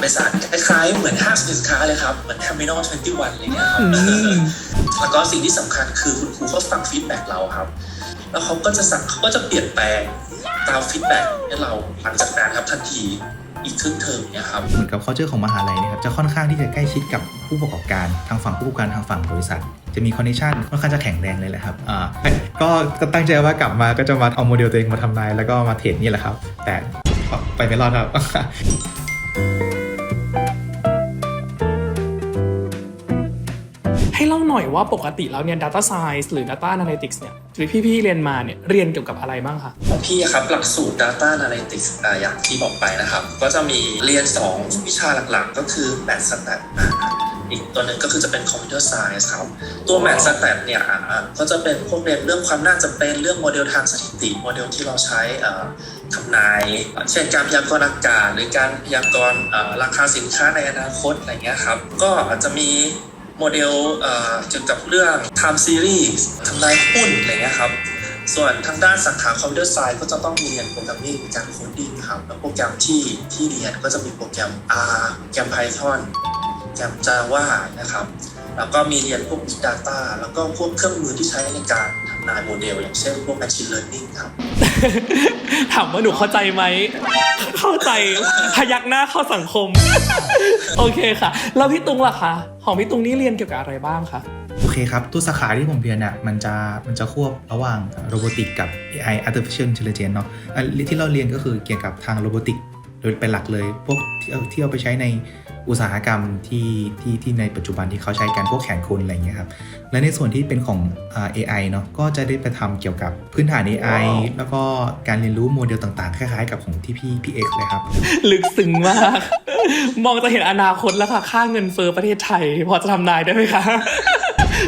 บริษัทคล้ายๆ เหมือนห้างสรรพสินค้าเลยครับ เหมือน Terminal 21อะไรเงี้ยครับแล้วก็สิ่งที่สำคัญคือคุณครูเขาฟังฟีดแบ็กเราครับ แล้วเขาก็จะสั่งเขาก็จะเปลี่ยนแปลงตามฟีดแบ็กให้เราหลังจากนั้นครับทันทีอีกครึ่งเทอมเนี่ยครับเหมือนกับ culture ของมหาลัยนะครับจะค่อนข้างที่จะใกล้ชิดกับผู้ประกอบการทางฝั่งผู้ประกอบการทางฝั่งบริษัท จะมีคอนเนคชั่นค่อนข้างจะแข็งแรงเลยแหละครับอ่าก็ก็ตั้งใจว่ากลับมาก็จะมาเอาโมเดลตัวเองมาทำนายแล้วก็มาเทรดนี่แหละครับ แต่ก็ไปไม่รอดครับ ให้เล่าหน่อยว่าปกติแล้วเนี่ย Data Science หรือ Data Analytics เนี่ยที่พี่ๆเรียนมาเนี่ยเรียนเกี่ยวกับอะไรบ้างคะของพี่ครับหลักสูตร Data Analytics อ่าอย่างที่บอกไปนะครับ ก็จะมีเรียน 2 วิชาหลักๆ ก็คือ Math Stat อ่าอีกตัวหนึ่งก็คือจะเป็น Computer Science ครับ ตัว Math Stat เนี่ยอ่าก็จะเป็นพวกเรียนเรื่องความน่าจะเป็นเรื่องโมเดลทางสถิติโมเดลที่เราใช้ทำนาย เช่นการพยากรณ์อากาศหรือการพยากรณ์ราคาสินค้าในอนาคตอะไรเงี้ยครับก็อาจจะมี โมเดลเกี่ยวกับเรื่อง time series ทำนายหุ้นอะไรเงี้ยครับ ส่วนทางด้านสาขาคอมพิวเตอร์ไซด์ก็จะต้องเรียนโปรแกรมมิ่งการโคดดิ้งครับ แล้วโปรแกรมที่ที่เรียนก็จะมีโปรแกรม R โปรแกรม Python โปรแกรม Java นะครับ แล้วก็มีเรียนพวก Big Data แล้วก็พวกเครื่องมือที่ใช้ในการ นายโมเดลอย่างเช่นพวก Machine Learning ครับถามว่าหนูเข้าใจไหม เข้าใจพยักหน้าเข้าสังคม โอเคค่ะ แล้วพี่ตุงล่ะคะ ของพี่ตุงนี่เรียนเกี่ยวกับอะไรบ้างคะ โอเคครับ ตัวสาขาที่ผมเรียนเนี่ยมันจะมันจะควบระหว่างโรบอติกกับ AI artificial intelligence เนาะอันที่เราเรียนก็คือเกี่ยวกับทางโรบอติก โดยเป็นหลักเลย พวกที่เอาที่เอาไปใช้ในอุตสาหกรรมที่ที่ที่ในปัจจุบันที่เขาใช้กันพวกแขนคนอะไรอย่างเงี้ยครับ และในส่วนที่เป็นของอ่า AI เนาะก็จะได้ไปทำเกี่ยวกับพื้นฐาน AI แล้วก็การเรียนรู้โมเดลต่างๆ คล้ายๆ กับของที่พี่พี่เอ็กซ์เลยครับ ลึกซึ้งมาก มองจะเห็นอนาคตแล้วค่ะ ค่าเงินเฟ้อประเทศไทย พอจะทำนายได้ไหมคะ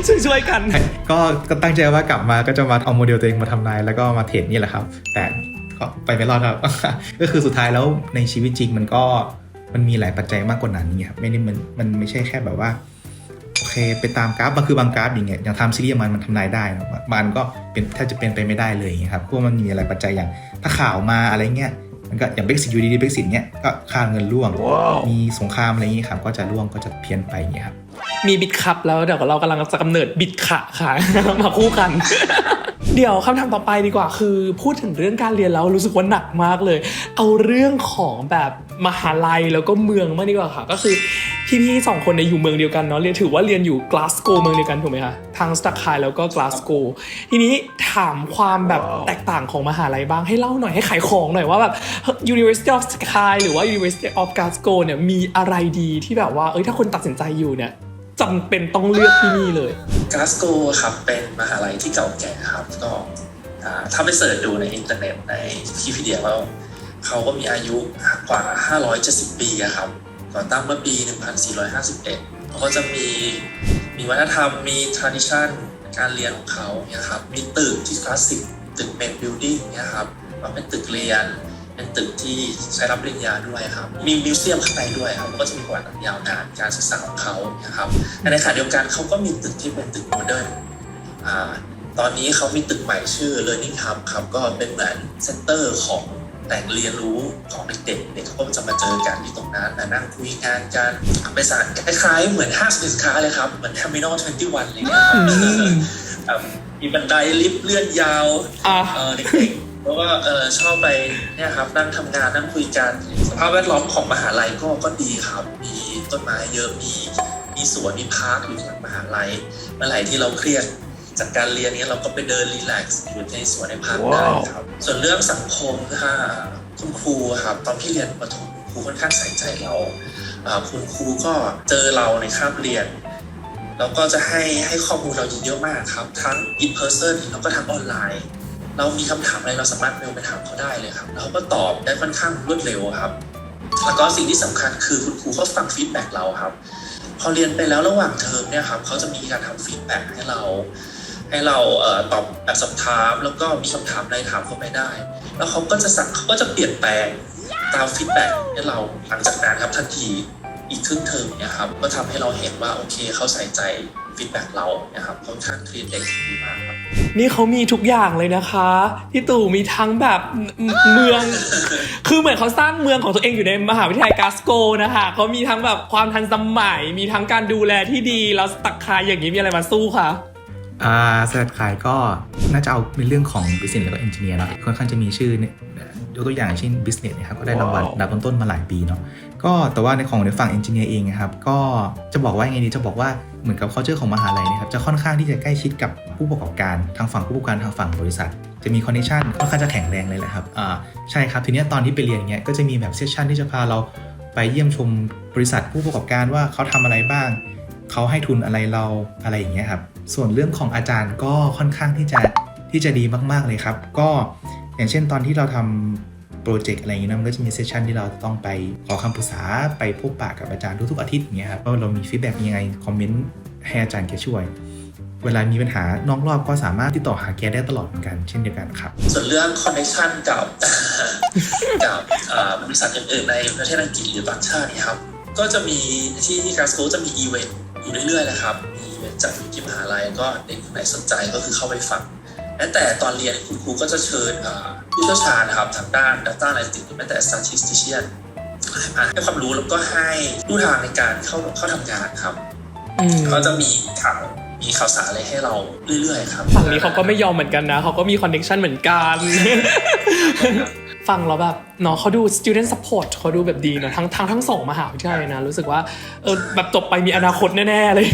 ช่วยๆกันก็ก็ตั้งใจว่ากลับมาก็จะมาเอาโมเดลตัวเองมาทำนายแล้วก็มาเทรดนี่แหละครับ แต่ก็ ไปไม่รอดครับ ก็คือสุดท้ายแล้วในชีวิตจริงมันก็มันมีหลายปัจจัยมากกว่านั้นเนี่ยครับไม่ได้มันมันไม่ใช่แค่แบบว่าโอเคไปตามกราฟบางคือบางกราฟอย่างเงี้ยอย่างทำซีรีส์มันมันทำนายได้นะบางอันก็เป็นแทบจะเป็นไปไม่ได้เลยอย่างเงี้ยครับเพราะว่ามันมีอะไรปัจจัยอย่างถ้าข่าวมาอะไรเงี้ยมันก็อย่างเบ x ิ t อยู่ดีๆเบ x ิ t เงี้ยก็ค่าเงินร่วง มีสงครามอะไรอย่างเงี้ยครับก็จะร่วงก็จะเพี้ยนไปอย่างเงี้ยครับมีบิดคัพแล้วเดี๋ยวเรากำลังจะกำเนิดบิดขะค่ะมาคู่กัน เดี๋ยวคำถามต่อไปดีกว่า คือพูดถึงเรื่องการเรียนแล้วรู้สึกว่าหนักมากเลย เอาเรื่องของแบบมหาลัยแล้วก็เมืองมากดีกว่าค่ะ ก็คือพี่ๆสองคนเนี่ยอยู่เมืองเดียวกันเนาะเรียนถือว่าเรียนอยู่กลาสโกเมืองเดียวกันถูกไหมคะทั้งสตักคายแล้วก็กลาสโกทีนี้ถามความแบบแตกต่างของมหาลัยบ้างให้เล่าหน่อยให้ขายของหน่อยว่าแบบ University of Sky หรือว่า University of Glasgow เนี่ยมีอะไรดีที่แบบว่าเอ้ยถ้าคนตัดสินใจอยู่เนี่ย จำเป็นต้องเลือกที่นี่เลยกาสโกครับเป็นมหาลัยที่เก่าแก่ครับก็ถ้าไปเสิร์ชดูในอินเทอร์เน็ตในทีพีเดียแล้วเขาก็มีอายุกว่า 570 ปีอะครับก่อตั้งเมื่อปี 1451เขาก็จะมีมีวัฒนธรรมมี tradition การเรียนของเขาเนี่ยครับมีตึกที่คลาสสิกตึกเมนบิลดิ้งเนี่ยครับว่าเป็นตึกเรียน เป็นตึกที่ใช้รับปริญญาด้วยครับ มีมิวเซียมข้างในด้วยครับแล้วก็จะมีประวัติยาวนานการศึกษาของเขานะครับแต่ในขณะเดียวกันเขาก็มีตึกที่เป็นตึกโมเดิร์นอ่าตอนนี้เขามีตึกใหม่ชื่อ Learning Hub ครับก็เป็นเหมือนเซ็นเตอร์ของแหล่งเรียนรู้ของเด็กๆเด็กเขาก็จะมาเจอกันที่ตรงนั้นมานั่งคุยงานกันบริษัทคล้ายๆ เหมือนห้างสรรพสินค้าเลยครับ เหมือน Terminal 21อะไรเลยครับอืมแบบมีบันไดลิฟต์เลื่อนยาวอะเออเด็กๆ เพราะว่าเออชอบไปเนี่ยครับนั่งทำงานนั่งคุยกันสภาพแวดล้อมของมหาลัยก็ก็ดีครับ มีต้นไม้เยอะมีมีสวนมีพาร์คอยู่หลังมหาลัยเมื่อไหร่ที่เราเครียดจากการเรียนเนี้ยเราก็ไปเดินรีแลกซ์อยู่ในสวนในพาร์คได้ครับ ส่วนเรื่องสังคมถ้าคุณครูครับตอนที่เรียนประถมครูค่อนข้างใส่ใจเราอ่าคุณครูก็เจอเราในคาบเรียนแล้วก็จะให้ให้ข้อมูลเราเยอะมากครับ ทั้ง in person แล้วก็ทั้งออนไลน์ เรามีคำถามอะไรเราสามารถเมลไปถามเขาได้เลยครับแล้วเขาก็ตอบได้ค่อนข้างรวดเร็วครับแล้วก็สิ่งที่สำคัญคือคุณครูเขาฟังฟีดแบ็กเราครับ พอเรียนไปแล้วระหว่างเทอมเนี่ยครับเขาจะมีการทำฟีดแบ็กให้เรา ให้เราเอตอบแบบสอบถาม แล้วก็มีคำถามอะไรถามเข้าไปได้ แล้วเขาก็จะสั่งเขาก็จะเปลี่ยนแปลงตามฟีดแบ็กให้เราหลังจากนั้นครับทันทีอีกครึ่งเทอมเนี่ยครับก็ทำให้เราเห็นว่าโอเคเขาใส่ใจ ฟีดแบ็กเรานะครับค่อนข้างทรีตเด็กดีมากครับนี่เขามีทุกอย่างเลยนะคะพี่ตู่มีทั้งแบบเมือง คือเหมือนเขาสร้างเมืองของตัวเองอยู่ในมหาวิทยาลัยกาสโกนะคะเขามีทั้งแบบความทันสมัย มีทั้งการดูแลที่ดีแล้วสตักคายอย่างนี้มีอะไรมาสู้คะอ่าสแตทขายก็น่าจะเอาในเรื่องของ business แล้วก็ engineer เนาะค่อนข้างจะมีชื่อเนี่ยยกตัวอย่างเช่น business นะครับก็ได้รางวัลว้าวดับต้นๆมาหลายปีเนาะก็แต่ว่าในของในฝั่ง engineer เองนะครับก็จะบอกว่ายังไงดีจะบอกว่า เหมือนกับ culture ของมหาลัยนะครับจะค่อนข้างที่จะใกล้ชิดกับผู้ประกอบการทางฝั่งผู้ประกอบการทางฝั่งบริษัท จะมีคอนเนคชันค่อนข้างจะแข็งแรงเลยแหละครับอ่าใช่ครับทีนี้ตอนที่ไปเรียนเนี้ยก็จะมีแบบเซสชันที่จะพาเราไปเยี่ยมชมบริษัทผู้ประกอบการว่าเขาทำอะไรบ้าง เขาให้ทุนอะไรเราอะไรอย่างเงี้ยครับส่วนเรื่องของอาจารย์ก็ค่อนข้างที่จะที่จะดีมาก ๆเลยครับ ก็อย่างเช่นตอนที่เราทำ โปรเจกต์อะไรอย่างเงี้ยนะมันก็จะมีเซสชันที่เราต้องไปขอคำปรึกษาไปพบปะกับอาจารย์ทุกๆอาทิตย์อย่างเงี้ยครับว่าเรามีฟีดแบ็กยังไงคอมเมนต์ให้อาจารย์แกช่วย เวลามีปัญหานอกรอบก็สามารถติดต่อหาแกได้ตลอดเหมือนกันเช่นเดียวกันครับ ส่วนเรื่องคอนเนคชันกับกับบริษัทอื่นๆในประเทศอังกฤษหรือต่างชาตินี่ครับก็จะมีที่ที่การสกูจะมีอีเวนต์อยู่เรื่อยๆนะครับมีอีเวนต์จัดอยู่ที่มหาลัยก็เด็กคนไหนสนใจก็คือเข้าไปฟังแม้แต่ตอนเรียนคุณครูก็จะเชิญ ผู้เชี่ยวชาญนะครับทางด้าน Data Analytics หรือแม้แต่ Statistician มาให้ความรู้แล้วก็ให้ลู่ทางในการเข้าเข้าทำงานครับอืมเขาจะมีข่าวมีข่าวสารอะไรให้เราเรื่อยๆครับฝั่งนี้เขาก็ไม่ยอมเหมือนกันนะเขาก็มีคอนเน c ชันเหมือนกันฟังแล้วแบบเนาะเขาดู student support เขาดูแบบดีเนอะทั้งทั้งทั้งสองมหาวิทยาลัยนะ รู้สึกว่าเออแบบจบไปมีอนาคตแน่ ๆ เลย